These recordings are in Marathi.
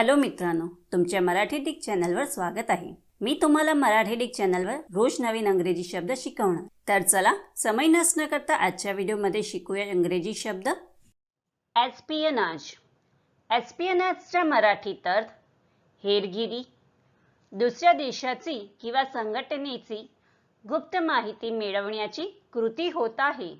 हॅलो मित्रांनो तुमच्या मराठी डिक चॅनलवर स्वागत आहे. मी तुम्हाला मराठी डिक चॅनलवर रोज नवीन अंग्रेजी शब्द शिकवणार. तर चला समय नसणं करता आजच्या व्हिडिओमध्ये शिकूया इंग्रजी शब्द. ॲस्पियनाज एस्पियनाजचा मराठीत अर्थ हेरगिरी दुसऱ्या देशाची किंवा संघटनेची गुप्त माहिती मिळवण्याची कृती होत आहे.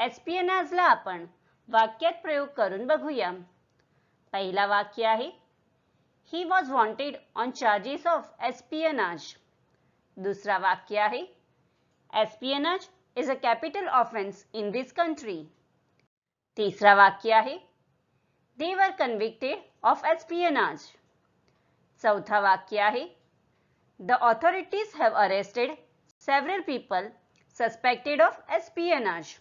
एस्पियनाजला आपण वाक्यात प्रयोग करून बघूया. पहिला वाक्य आहे. He was wanted on charges of espionage दुसरा वाक्य आहे. Espionage is a capital offence in this country तिसरा वाक्य आहे. दे वर कन्व्हिक्टेड ऑफ एस्पियनाज चौथा वाक्य आहे. The authorities have arrested several people suspected of espionage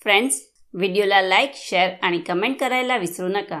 friends व्हिडिओला लाईक शेअर आणि कमेंट करायला विसरू नका.